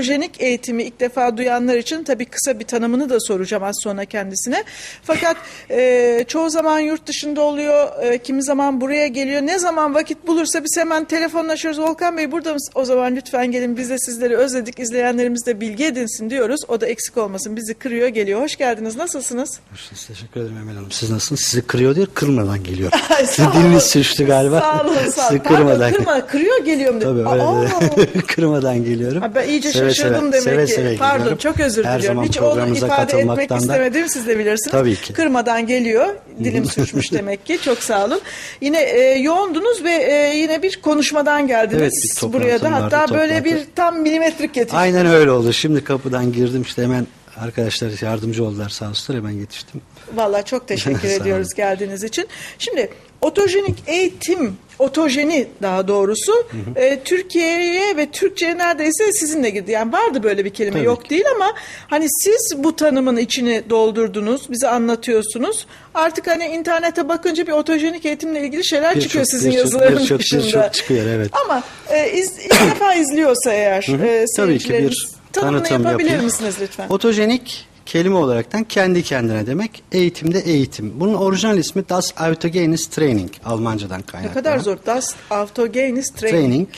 Otojenik eğitimi ilk defa duyanlar için tabii kısa bir tanımını da soracağım az sonra kendisine. Fakat e, çoğu zaman yurt dışında oluyor, e, kimi zaman buraya geliyor. Ne zaman vakit bulursa biz hemen telefonlaşıyoruz. Volkan Bey burada mısın? O zaman lütfen gelin biz de sizleri özledik. İzleyenlerimiz de bilgi edinsin diyoruz. O da eksik olmasın. Bizi kırıyor geliyor. Hoş geldiniz. Nasılsınız? Hoş- Teşekkür ederim Emel Hanım. Siz nasılsınız? Sizi kırıyor diyor, kırmadan geliyor. Sizin diliniz sürçtü galiba. Sağ olun, sağ olun. Sizi Pardon, kırmadan kırma, kırıyor geliyorum. Tabii öyle Aa! de. kırmadan geliyorum. Ha, ben iyice Seve şaşırdım demek seve ki. seve Pardon geliyorum. çok özür Her diliyorum. Hiç onu ifade etmek da- istemedim siz de bilirsiniz. Tabii ki. Kırmadan geliyor. Dilim sürçmüş demek ki. Çok sağ olun. Yine e, yoğundunuz ve e, yine bir konuşmadan geldiniz Evet, bir buraya da. Hatta vardı, böyle toplantı. bir tam milimetrik yetişti. Aynen öyle oldu. Şimdi kapıdan girdim işte hemen arkadaşlar yardımcı oldular sağ olsunlar hemen yetiştim. Vallahi çok teşekkür ediyoruz geldiğiniz için. Şimdi otojenik eğitim, otojeni daha doğrusu e, Türkiye'ye ve Türkçe'ye neredeyse sizinle girdi. Yani vardı böyle bir kelime Tabii yok ki. değil ama hani siz bu tanımın içini doldurdunuz, bize anlatıyorsunuz. Artık hani internete bakınca bir otojenik eğitimle ilgili şeyler Birçok- çıkıyor sizin birçok- yazıların birçok- dışında. birçok çıkıyor, evet. Ama e, iz, ilk defa izliyorsa eğer e, Tabii ki bir tanımını tanıtım yapabilir yapayım. misiniz lütfen? Otojenik kelime olaraktan kendi kendine demek. Eğitimde eğitim. Bunun orijinal ismi Das Autogenes Training. Almancadan Ne kaynaklanan. kadar zor. Das Autogenes Training.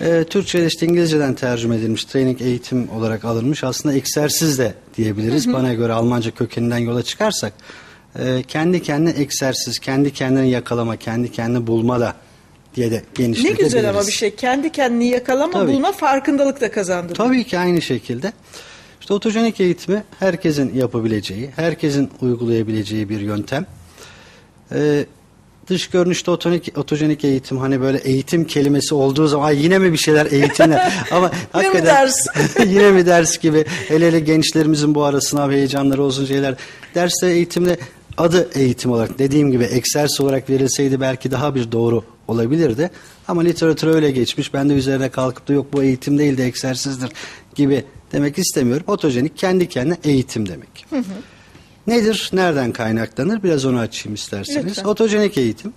Training. E, Türkçe'de işte İngilizceden tercüme edilmiş. Training eğitim olarak alınmış. Aslında egzersiz de diyebiliriz. Bana göre Almanca kökeninden yola çıkarsak. e, kendi kendine egzersiz, kendi kendini yakalama, kendi kendini bulma da diye de Ne genişletebiliriz. güzel ama bir şey. Kendi kendini yakalama, Tabii. bulma, farkındalık da kazandırıyor. Tabii ki aynı şekilde. İşte otojenik eğitimi herkesin yapabileceği, herkesin uygulayabileceği bir yöntem. Ee, dış görünüşte otonik, otojenik eğitim hani böyle eğitim kelimesi olduğu zaman "Ay yine mi bir şeyler eğitimle ama Yine mi hakikaten ders? yine mi ders gibi hele hele gençlerimizin bu ara sınav heyecanları olsun şeyler derste eğitimle adı eğitim olarak dediğim gibi egzersiz olarak verilseydi belki daha bir doğru olabilirdi. Ama literatüre öyle geçmiş. Ben de üzerine kalkıp da yok bu eğitim değil de egzersizdir gibi demek istemiyorum. Otojenik kendi kendine eğitim demek. Nedir? Nereden kaynaklanır? Biraz onu açayım isterseniz. Lütfen. Otojenik eğitim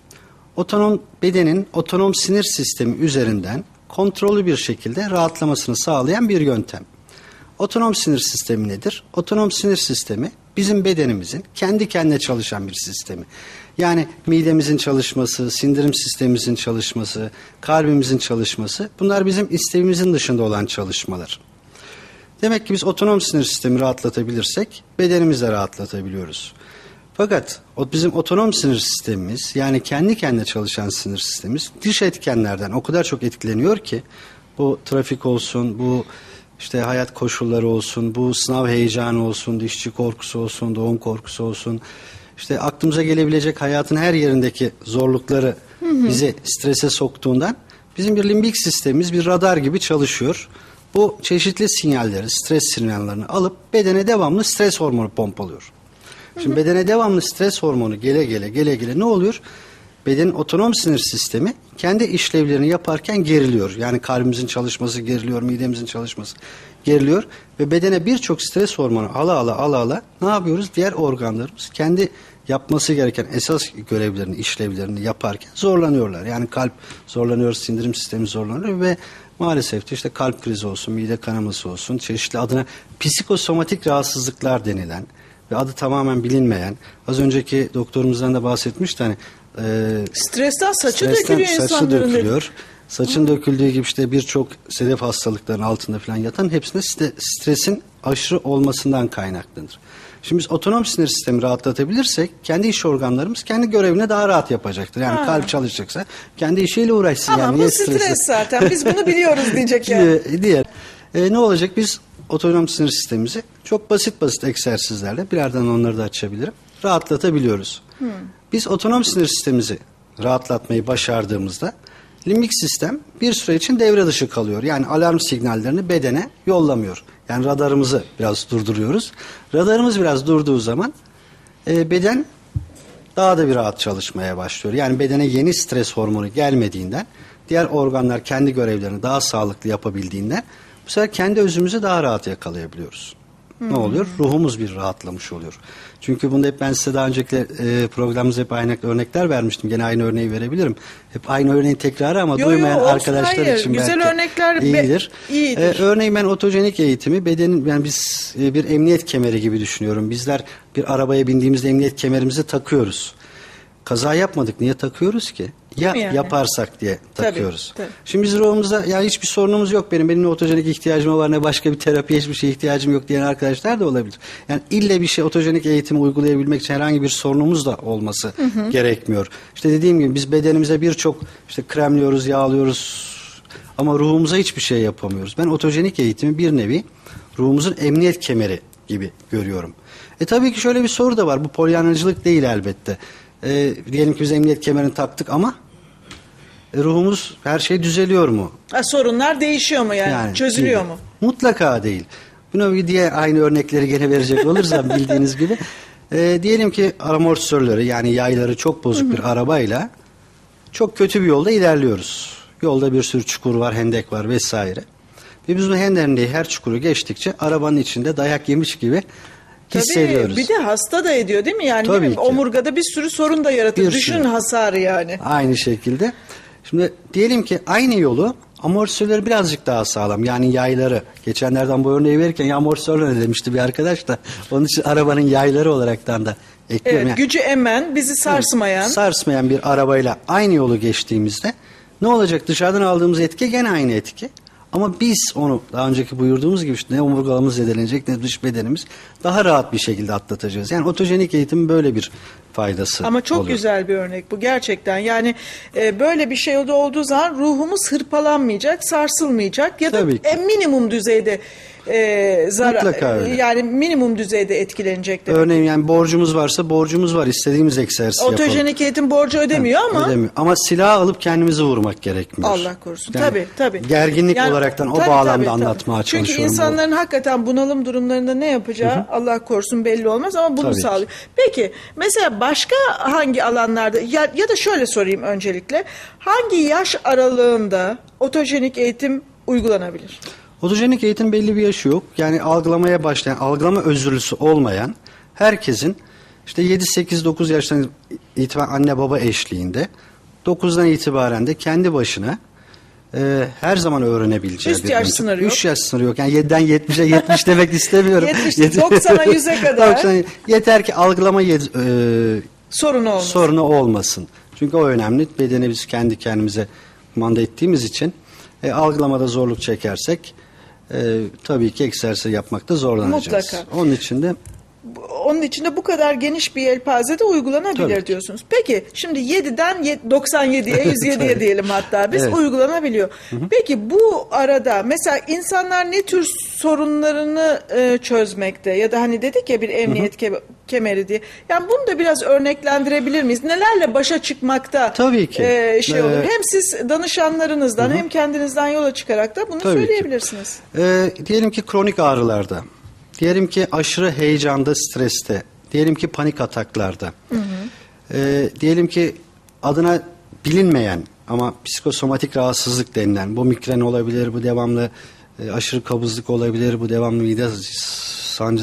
otonom bedenin otonom sinir sistemi üzerinden kontrollü bir şekilde rahatlamasını sağlayan bir yöntem. Otonom sinir sistemi nedir? Otonom sinir sistemi bizim bedenimizin kendi kendine çalışan bir sistemi. Yani midemizin çalışması, sindirim sistemimizin çalışması, kalbimizin çalışması bunlar bizim isteğimizin dışında olan çalışmalar. Demek ki biz otonom sinir sistemi rahatlatabilirsek bedenimizi de rahatlatabiliyoruz. Fakat o bizim otonom sinir sistemimiz yani kendi kendine çalışan sinir sistemimiz dış etkenlerden o kadar çok etkileniyor ki bu trafik olsun, bu işte hayat koşulları olsun, bu sınav heyecanı olsun, dişçi korkusu olsun, doğum korkusu olsun. İşte aklımıza gelebilecek hayatın her yerindeki zorlukları bizi strese soktuğundan bizim bir limbik sistemimiz bir radar gibi çalışıyor. Bu çeşitli sinyalleri, stres sinyallerini alıp bedene devamlı stres hormonu pompalıyor. Şimdi bedene devamlı stres hormonu gele gele gele gele ne oluyor? Bedenin otonom sinir sistemi kendi işlevlerini yaparken geriliyor. Yani kalbimizin çalışması geriliyor, midemizin çalışması geriliyor ve bedene birçok stres hormonu ala ala ala ala ne yapıyoruz? Diğer organlarımız kendi yapması gereken esas görevlerini, işlevlerini yaparken zorlanıyorlar. Yani kalp zorlanıyor, sindirim sistemi zorlanıyor ve maalesef de işte kalp krizi olsun, mide kanaması olsun, çeşitli adına psikosomatik rahatsızlıklar denilen ve adı tamamen bilinmeyen, az önceki doktorumuzdan da bahsetmişti hani e, Stresten saçı stresten dökülüyor saçı dökülüyor. Saçın döküldüğü gibi işte birçok sedef hastalıklarının altında falan yatan hepsinde stresin aşırı olmasından kaynaklanır. Şimdi biz otonom sinir sistemi rahatlatabilirsek kendi iş organlarımız kendi görevini daha rahat yapacaktır. Yani Ha. kalp çalışacaksa kendi işiyle uğraşsın. Ama yani bu niye stres stresi- zaten. Biz bunu biliyoruz diyecek yani. Diğer, diğer. E, ne olacak? Biz otonom sinir sistemimizi çok basit basit egzersizlerle birazdan onları da açabilirim. Rahatlatabiliyoruz. Biz otonom sinir sistemimizi rahatlatmayı başardığımızda limbik sistem bir süre için devre dışı kalıyor. Yani alarm signallerini bedene yollamıyor. Yani radarımızı biraz durduruyoruz. Radarımız biraz durduğu zaman e, beden daha da bir rahat çalışmaya başlıyor. Yani bedene yeni stres hormonu gelmediğinden diğer organlar kendi görevlerini daha sağlıklı yapabildiğinden bu sefer kendi özümüzü daha rahat yakalayabiliyoruz. Ne oluyor? Ruhumuz bir rahatlamış oluyor. Çünkü bunda hep ben size daha önceki e, programımızda hep aynı örnekler vermiştim. Gene aynı örneği verebilirim. Hep aynı örneğin tekrarı ama Yo, yo, duymayan olsun, arkadaşlar hayır. için Güzel belki örnekler be- iyidir. iyidir. E, örneğin ben otojenik eğitimi bedenin yani biz e, bir emniyet kemeri gibi düşünüyorum. Bizler bir arabaya bindiğimizde emniyet kemerimizi takıyoruz. Kaza yapmadık niye takıyoruz ki? Ya yani? yaparsak diye Tabii, takıyoruz. tabii. Şimdi biz ruhumuzda ya hiçbir sorunumuz yok benim. Benim ne otojenik ihtiyacım var ne başka bir terapiye hiçbir şeye ihtiyacım yok diyen arkadaşlar da olabilir. Yani ille bir şey otojenik eğitimi uygulayabilmek için herhangi bir sorunumuz da olması gerekmiyor. İşte dediğim gibi biz bedenimize birçok işte kremliyoruz, yağlıyoruz ama ruhumuza hiçbir şey yapamıyoruz. Ben otojenik eğitimi bir nevi ruhumuzun emniyet kemeri gibi görüyorum. E tabii ki şöyle bir soru da var. Bu polyanacılık değil elbette. E, diyelim ki biz emniyet kemerini taktık ama e, ruhumuz her şey düzeliyor mu? Ha, sorunlar değişiyor mu yani? Çözülüyor gibi. mu? Mutlaka değil. Bunu diye aynı örnekleri gene verecek olursam bildiğiniz gibi. E, diyelim ki amortisörleri yani yayları çok bozuk bir arabayla çok kötü bir yolda ilerliyoruz. Yolda bir sürü çukur var, hendek var vesaire. Ve biz bu hendendeği her çukuru geçtikçe arabanın içinde dayak yemiş gibi hissediyoruz. Tabii bir de hasta da ediyor değil mi? Yani Tabii mi? ki. omurgada bir sürü sorun da yaratır. Bir Düşünün sürü. hasarı yani. Aynı şekilde. Şimdi diyelim ki aynı yolu amortisörleri birazcık daha sağlam. Yani yayları. Geçenlerden bu örneği verirken ya amortisörler ne demişti bir arkadaş da. Onun için arabanın yayları olaraktan da ekliyorum. Evet, Yani gücü emen, bizi sarsmayan. sarsmayan bir arabayla aynı yolu geçtiğimizde ne olacak? Dışarıdan aldığımız etki gene aynı etki. Ama biz onu daha önceki buyurduğumuz gibi işte ne omurgalarımız zedelenecek ne dış bedenimiz daha rahat bir şekilde atlatacağız. Yani otojenik eğitimin böyle bir faydası Ama çok oluyor. güzel bir örnek bu gerçekten. Yani e, böyle bir şey olduğu zaman ruhumuz hırpalanmayacak, sarsılmayacak ya da Tabii ki. en minimum düzeyde e, zarar öyle. yani minimum düzeyde etkilenecek demek. Örneğin yani borcumuz varsa borcumuz var. İstediğimiz egzersizi yapalım. Otojenik eğitim borcu ödemiyor ama Ödemiyor. Ama silah alıp kendimizi vurmak gerekmiyor. Allah korusun. Yani tabii tabii. Gerginlik Yani- olaraktan o tabii, bağlamda tabii, tabii. anlatmaya Çünkü çalışıyorum. bu. insanların hakikaten bunalım durumlarında ne yapacağı Allah korusun belli olmaz ama bunu Tabii ki. sağlıyor. Peki mesela başka hangi alanlarda ya, ya da şöyle sorayım öncelikle. Hangi yaş aralığında otojenik eğitim uygulanabilir? Otojenik eğitim belli bir yaşı yok. Yani algılamaya başlayan, algılama özürlüsü olmayan herkesin işte 7-8-9 yaştan itibaren anne baba eşliğinde 9'dan itibaren de kendi başına e, her zaman öğrenebileceği Üst bir yaş sınırı yok. Üst yaş sınırı yok. Yani 7'den 70'e 70 demek istemiyorum. 70, Yet- 90'a 100'e kadar. 90'a yeter ki algılama e, Sorun olmaz. sorunu olmasın. Çünkü o önemli. Bedeni biz kendi kendimize manda ettiğimiz için e, algılamada zorluk çekersek e, tabii ki egzersiz yapmakta zorlanacağız. Mutlaka. Onun için de Onun içinde bu kadar geniş bir yelpazede uygulanabilir Tabii ki. diyorsunuz. Peki şimdi 7'den ye- 97'ye 107'ye Tabii. diyelim hatta biz Evet. uygulanabiliyor. Peki bu arada mesela insanlar ne tür sorunlarını e, çözmekte ya da hani dedik ya bir emniyet ke- kemeri diye. Yani bunu da biraz örneklendirebilir miyiz? Nelerle başa çıkmakta Tabii ki. e, şey olur? Ee, Hem siz danışanlarınızdan hem kendinizden yola çıkarak da bunu Tabii ki. söyleyebilirsiniz. e, diyelim ki kronik ağrılarda, diyelim ki aşırı heyecanda, streste, diyelim ki panik ataklarda, e, diyelim ki adına bilinmeyen ama psikosomatik rahatsızlık denilen bu migren olabilir, bu devamlı e, aşırı kabızlık olabilir, bu devamlı mide sancı